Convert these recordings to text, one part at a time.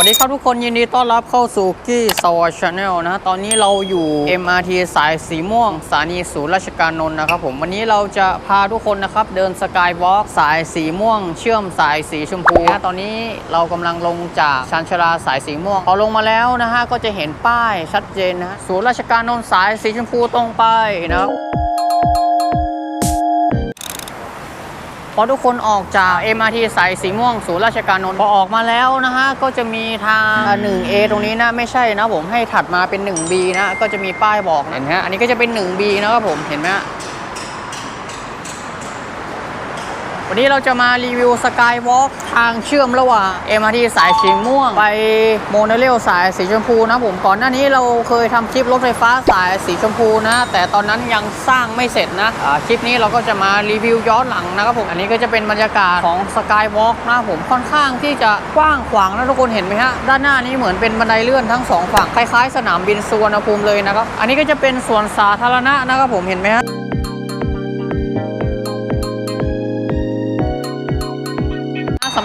วัสดีครับทุกคนยินดีต้อนรับเข้าสู่กี้สวอชแนลนะฮะตอนนี้เราอยู่ MRT สายสีม่วงสถานีศูนย์ราชการนนท์นะครับผมวันนี้เราจะพาทุกคนนะครับเดินสกายวอล์กสายสีม่วง เชื่อมสายสีชมพูนะตอนนี้เรากำลังลงจากชันชาลาสายสีม่วงพอลงมาแล้วนะฮะก็จะเห็นป้ายชัดเจนนะฮะศูนย์ราชการนนท์สายสีชมพูตรงไปนะครับ อทุกคนออกจาก MRT สายสีม่วงศูนย์ราชการนนท์พอออกมาแล้วนะฮะก็จะมีทาง 1A ตรงนี้นะไม่ใช่นะผมให้ถัดมาเป็น 1B นะก็จะมีป้ายบอกนะเห็นไหมฮะอันนี้ก็จะเป็น 1B นะครับผมเห็นไหมฮะ วันนี้เราจะมารีวิวสกายวอล์กทางเชื่อมระหว่าง MRT สายสีม่วง ไปโมโนเรลสายสีชมพูนะผมก่อนหน้านี้เราเคยทำคลิปรถไฟฟ้าสายสีชมพูนะ แต่ตอนนั้นยังสร้างไม่เสร็จนะคลิปนี้เราก็จะมารีวิวย้อนหลังนะครับผมอันนี้ก็จะเป็นบรรยากาศของสกายวอล์กนะผมค่อนข้างที่จะกว้างขวางนะทุกคนเห็นไหมฮะด้านหน้านี้เหมือนเป็นบันไดเลื่อนทั้งสองฝั่งคล้ายๆ สนามบินสุวรรณภูมิเลยนะครับอันนี้ก็จะเป็นสวนสาธารณะนะครับผมเห็นไหมฮะ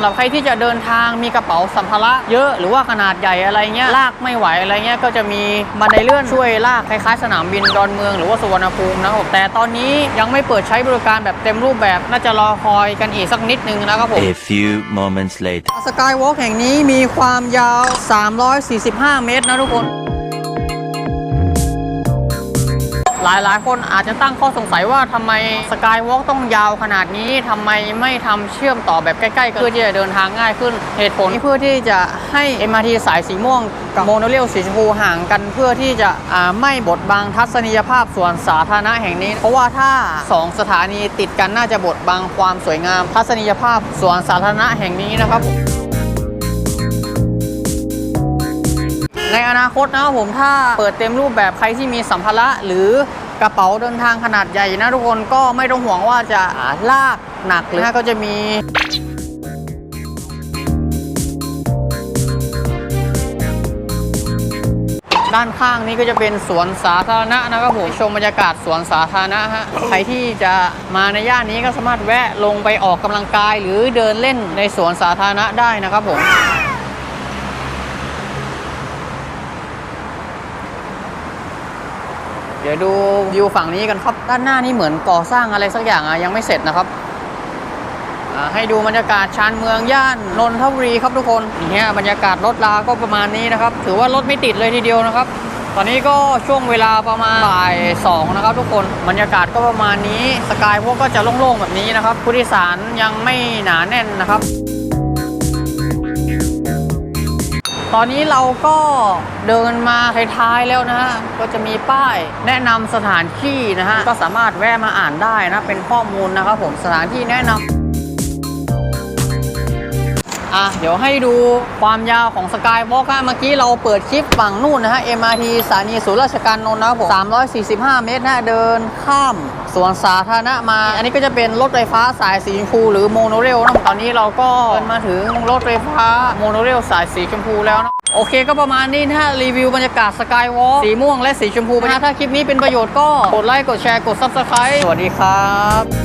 หรับใครที่จะเดินทางมีกระเป๋าสัมภาระเยอะหรือว่าขนาดใหญ่อะไรเงี้ยลากไม่ไหวอะไรเงี้ยก็จะมีบันไดเลื่อนช่วยลากคล้ายๆสนามบินดอนเมืองหรือว่าสุวรรณภูมินะครับแต่ตอนนี้ยังไม่เปิดใช้บริการแบบเต็มรูปแบบน่าจะรอคอยกันอีกสักนิดนึงนะครับผม A few moments later. สกายวอล์กแห่งนี้มีความยาว 345 เมตรนะทุกคน หลายๆคนอาจจะตั้งข้อสงสัยว่าทำไมสกายวอล์กต้องยาวขนาดนี้ทำไมไม่ทำเชื่อมต่อแบบใกล้ๆกันเพื่อที่จะเดินทางง่ายขึ้นเหตุผลเพื่อที่จะให้ MRT สายสีม่วงกับโมโนเรลสีชมพูห่างกันเพื่อที่จะไม่บดบังทัศนียภาพสวนสาธารณะแห่งนี้ เพราะว่าถ้า 2 สถานีติดกันน่าจะบดบังความสวยงาม ทัศนียภาพสวนสาธารณะแห่งนี้นะครับ ในอนาคตนะครับผมถ้าเปิดเต็มรูปแบบใครที่มีสัมภาระหรือกระเป๋าเดินทางขนาดใหญ่นะทุกคนก็ไม่ต้องห่วงว่าจะลากหนักหรือก็จะมีด้านข้างนี้ก็จะเป็นสวนสาธารณะนะครับผมชมบรรยากาศสวนสาธารณะฮะใครที่จะมาในย่านนี้ก็สามารถแวะลงไปออกกำลังกาย หรือเดินเล่นในสวนสาธารณะได้นะครับผม เดี๋ยวดูวิวฝั่งนี้กันครับ ด้านหน้านี่เหมือนก่อสร้างอะไรสักอย่างอะยังไม่เสร็จนะครับให้ดูบรรยากาศชานเมืองย่านนนทบุรีครับทุกคนเนี่ยบรรยากาศรถลาก็ประมาณนี้นะครับ ถือว่ารถไม่ติดเลยทีเดียวนะครับ ตอนนี้ก็ช่วงเวลาประมาณบ่ายสองนะครับทุกคนบรรยากาศก็ประมาณนี้สกายพวกก็จะโล่งๆแบบนี้นะครับผู้โดยสารยังไม่หนาแน่นนะครับ ตอนนี้เราก็เดินมาท้ายๆแล้วนะฮะ ก็จะมีป้ายแนะนำสถานที่นะฮะ ก็สามารถแวะมาอ่านได้นะ เป็นข้อมูลนะครับผมสถานที่แนะนำ อะเดี๋ยวให้ดูความยาวของสกายวอล์กเมื่อกี้เราเปิดคลิปฝั่งนู่นนะฮะ MRT สถานีศูนย์ราชการนนท์นะครับผม345 เมตรนะเดินข้ามสวนสาธารณะมา อันนี้ก็จะเป็นรถไฟฟ้าสายสีชมพูหรือโมโนเรลนะตอนนี้เราก็เดินมาถึงรถไฟฟ้าโมโนเรลสายสีชมพูแล้วนะโอเคก็ประมาณนี้นะฮะ รีวิวบรรยากาศสกายวอล์กสีม่วงและสีชมพูนะถ้าคลิปนี้เป็นประโยชน์ก็กดไลค์กดแชร์กด Subscribe สวัสดีครับ